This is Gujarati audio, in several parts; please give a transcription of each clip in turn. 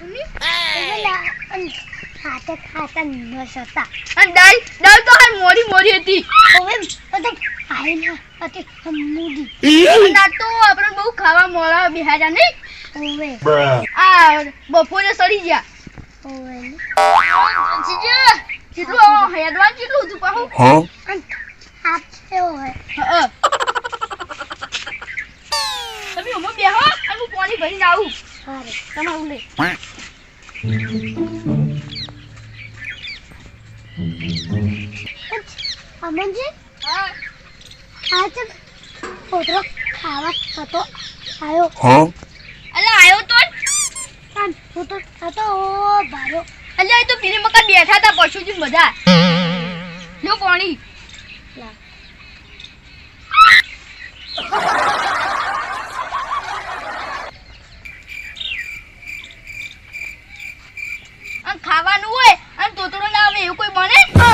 અને ખાતા ખાતા નસ હતા અને દાળ દાળ તો હાલ મોરી મોરી હતી હવે બધું આઈને હતી મૂડી અને તો આપણે બહુ ખાવા મોળા બિહાર્યા નહીં ઓવે આ બપોરે સડી ગયા ઓવે જીજે, કેટલું હતું હાથ હા તમે હમણાં બેહો અને હું પાણી ભરીને આવું સારું તમારું લે અમનજી? હા. આજે પોતરો ખાવા હતો આવ્યો. Huh? અલે આયો તો જ. હું તો હતો ભારો. અલે તો પીને મકા બેઠા હતા પશુજી બધા લો પાણી. લા. અને ખાવાનું હોય અને તોતરો ના આવે એવું કોઈ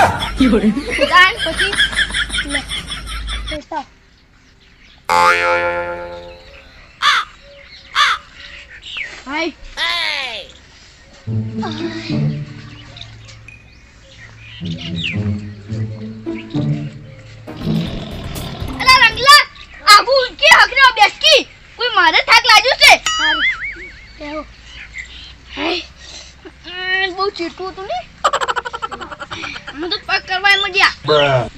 બને દાન પછી લે પૈસા હાય અલા રંગલા આબુ કે હકરે બેસકી કોઈ મારે થાક લાગ્યો છે બહુ ચીટું તું ને હું તો પગ કરવા Bruh.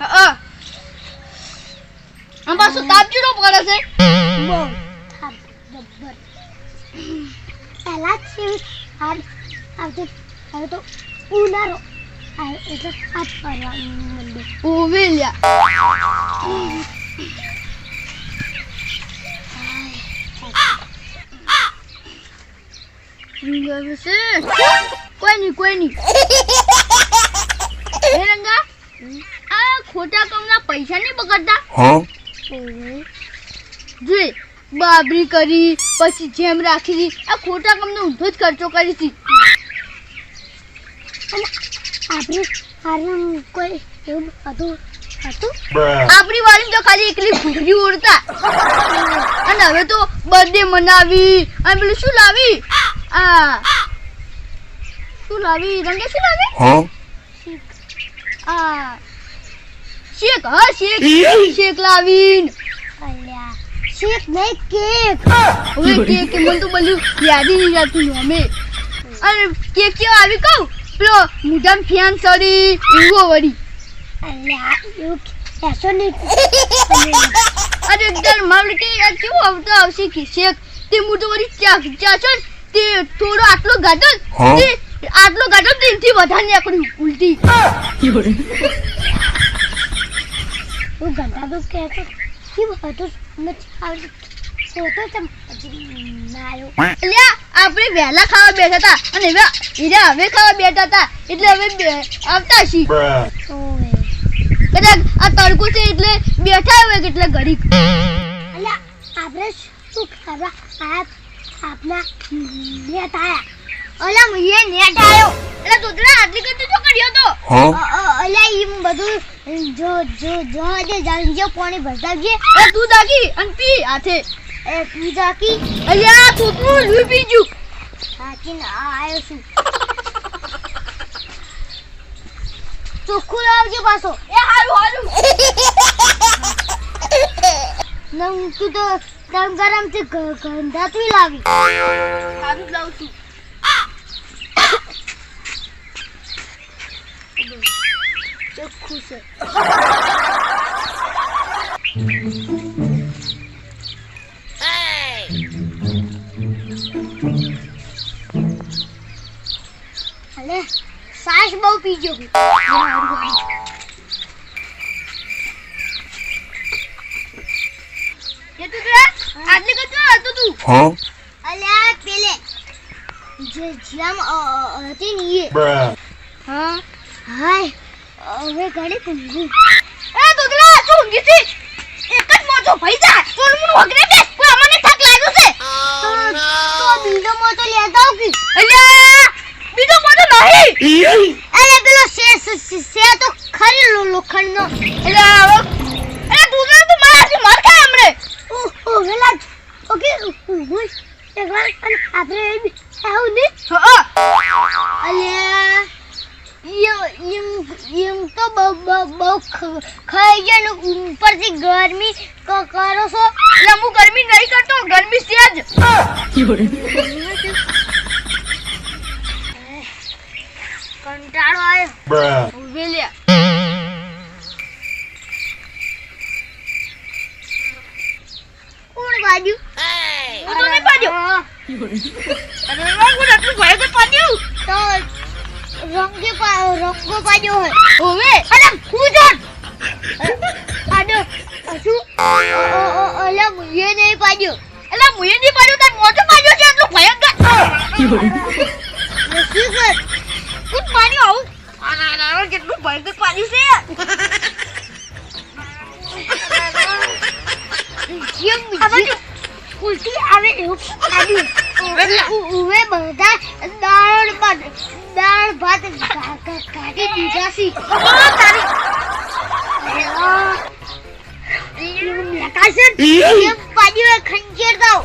હા આમ પાછું તાપ ચીડો પડે છે. પહેલા જ આવતી હવે તો ઉનાળો. એટલે હાથ ફરવા મંદિર. ઓવે લ્યા છે? કોઈ નહીં કોઈ નહીં. આ ખોટા કામના પૈસા નહીં બગાડતા? હા. જોઈ બાબરી કરી પછી જેમ રાખી આ ખોટા કામનો ઊંધો જ ખર્ચો કરી હતી. આપણે હારું કોઈ એવું હતું? હતું? આપણી વાળી તો ખાલી એકલી ઘૂઘરી ઉડતા અને હવે તો બર્થડે મનાવી. અને પેલું શું લાવી? આ. શું લાવી? રંગે શું લાવી? Huh? આ શેક હા શેક શેક લાવીન. અલ્યા શેક નહીં કેક હવે કેક કે મને તો બધું યાદ નહીં રહેતું અમે. અરે કેક કેવો આવી કહું? પેલો મોઢામાં ફિયાન સોરી ઉગો વળી. અલ્યા એવું કહેશો નહીં અરે એકદમ મારું કે કેવું આવતો આવશે કે શેક? તે મોટો વળી ચા ચાસો ને? તે થોડો આટલો? તે આટલો ગાડો દિલથી વધારે નીકળ્યું ઉલટી. હું ઘંટા તો કહેતો કેવું હતું? નથી આવડતું આપણે વહેલા ખાવા બેઠા હતા અને હવે હીરા હવે ખાવા બેઠા હતા એટલે હવે આવતા છી. કદાચ આ તડકો છે એટલે બેઠા હોય એટલે ઘડીક. અલ્યા આપણે શું ખાવા આ આપના નેટ આયા. અલા મુયે નેટ આયો. એટલે તોતરા આટલી કરતી તો કર્યો તો. અ- ઈમ બધું જો જો જો જે જાણી પાણી ભરતા ગયે. એ તું દાગી અન પી હાથે. એ પી જાકી અલ્યા તોતરું લઈ પીજુ સાચીને આ આવ્યો છું. ચોખ્ખું લાવજે પાછો. એ હારું હારું. નમ તું તો ગરમ ગરમથી ગંધાતું લાવી. છું. ચોખ્ખું અલે સાસ બહુ પીજો એ આટલી કરતો હતો તું? Huh? અલ્યા પેલે. જે જેમ હતી ને એ હા? હાય હવે ઘડી પૂંગું એ તોતરા તું ઊંઘી છી? એક જ મોટો ભાઈ જા. তোর મું વગરે બે કોઈ અમને થાક લાગ્યો છે? તો તો બીજો મોટો લેતા આવ કે. અલ્યા બીજો મોટો નહીં. અરે પેલો શે શે- તો ખરી લોખંડનો. અલ્યા હવે અલ્યા તું મારા માર વેલા ઓકે હું એક વાર અને આપણે આવું હા અલ્યા યમ તો બહુ બહુ ખાઈ ગયા ને ઉપરથી ગરમી ક- કરો છો? એટલે હું ગરમી નહીં કરતો ગરમી છે જ. કંટાળો આવ્યો Bruh. વાગ્યું હું તો નહીં પાડ્યો વાહ, હું આટલું ભયંકર પાડ્યું તો રંગે રંગો પાડ્યો હોય હોવે અરે હું જોન પાડ્યો શું અલા મુએ નહીં પાડ્યો અલા મુએ નહીં પાડ્યો તાર મોઢો પાડ્યો છે એટલું ભયંકર શું કર કોણ પાડ્યો આવું આના આના કેટલું ભયંકર પાડ્યું છે કેમ ઉલટી આવે એવું આવ્યું ઉવે બધા દાળ ભાત દાળ ભાત કાઢી દીધા કેમ પાડ્યું ખંજેર દાવ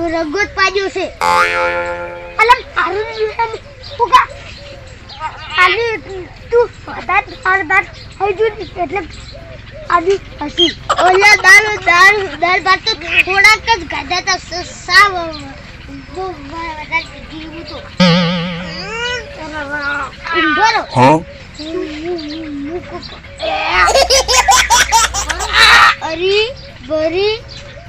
અલ્યા રગ પાડ્યો છે. અલમ તારું પુકા આજે તું દાંત તાર દાંત હજુ એટલે આજે હસી. ઓલા દાળ દાળ દાળ ભાત તો થોડાક જ ગાધા તા. સ- સાવ બહુ વધારે જીવું તો. રહો. અરી બરી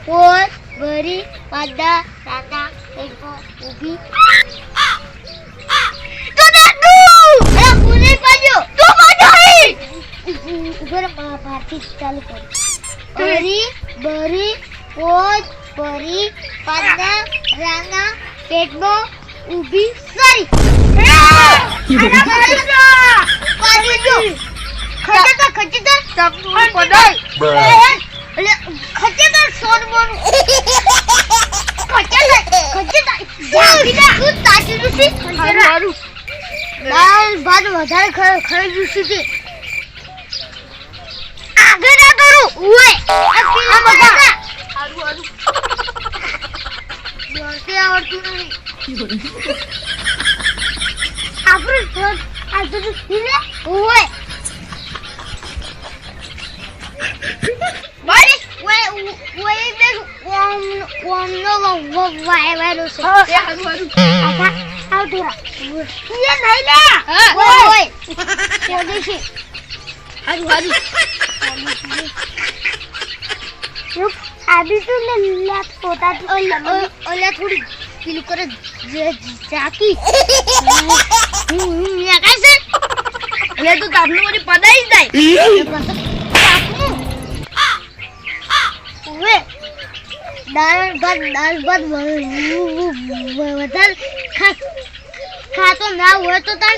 પોર બરી પાડા દાદા એકો ઊભી તો દાદુ અરે પુને પાડ્યો તો પાડ્યો હે ઉપર ભારતી ચાલુ કર અરી બરી પોર બરી પાડા રાના પેટબો ઊભી સરી ખચેતા ખચેતા સપનું પડાય Bruh. એટલે ખચેતા આગળ ના કરું પેલા આપણું આ તો હિલે ઉએ ઓમ ઓમ નો વાય વાય છે એ હારું હારું આખા આવ તુરા એ નહીં લે ઓય ઓય શોધી છે હારું હારું રૂપ આબી તું ને લે. પોતા ઓલા ઓલા થોડી પેલું કરે જ- જાકી હું મેં કાશે એટલે તું તાપનું વળી પડાઈ જાય હવે દાળ ભાત દાળ ભાત વધારે ખાતો ના હોય તો તાર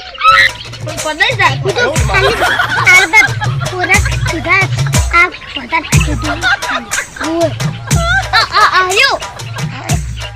જાય હું તો દાળ ભાત ખોરાક સુધા આ વધારે કીધું હોય આ આ આયો